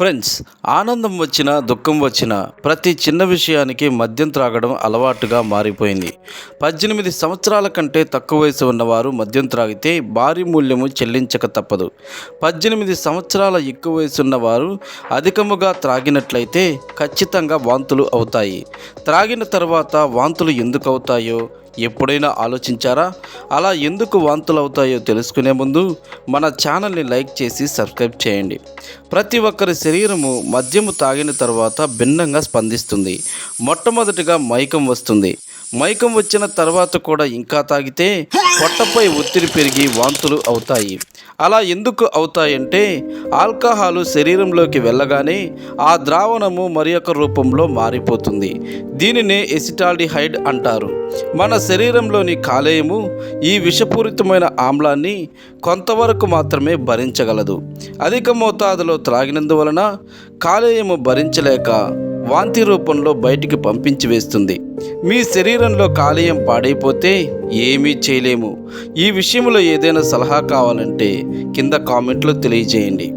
Friends ఆనందం వచ్చినా దుఃఖం వచ్చినా ప్రతి చిన్న విషయానికి మద్యం త్రాగడం అలవాటుగా మారిపోయింది. పద్దెనిమిది సంవత్సరాల కంటే తక్కువ వయసు ఉన్నవారు మద్యం త్రాగితే భారీ మూల్యము చెల్లించక తప్పదు. పద్దెనిమిది సంవత్సరాల ఎక్కువ వయసు ఉన్నవారు అధికముగా త్రాగినట్లయితే ఖచ్చితంగా వాంతులు అవుతాయి. త్రాగిన తర్వాత వాంతులు ఎందుకు అవుతాయో ఎప్పుడైనా ఆలోచించారా? అలా ఎందుకు వాంతులు అవుతాయో తెలుసుకునే ముందు మన ఛానల్ని లైక్ చేసి సబ్స్క్రైబ్ చేయండి. ప్రతి ఒక్కరి శరీరము మద్యము తాగిన తర్వాత భిన్నంగా స్పందిస్తుంది. మొట్టమొదటిగా మైకం వస్తుంది. మైకం వచ్చిన తర్వాత కూడా ఇంకా తాగితే పొట్టపై ఒత్తిడి పెరిగి వాంతులు అవుతాయి. అలా ఎందుకు అవుతాయంటే ఆల్కహాలు శరీరంలోకి వెళ్ళగానే ఆ ద్రావణము మరి రూపంలో మారిపోతుంది. దీనినే ఎసిటాల్డిహైడ్ అంటారు. మన శరీరంలోని కాలేయము ఈ విషపూరితమైన ఆమ్లాన్ని కొంతవరకు మాత్రమే భరించగలదు. అధిక మోతాదులో త్రాగినందువలన కాలేయము భరించలేక వాంతి రూపంలో బయటికి పంపించి వేస్తుంది. మీ శరీరంలో కాలేయం పాడైపోతే ఏమీ చేయలేము. ఈ విషయంలో ఏదైనా సలహా కావాలంటే కింద కామెంట్లో తెలియజేయండి.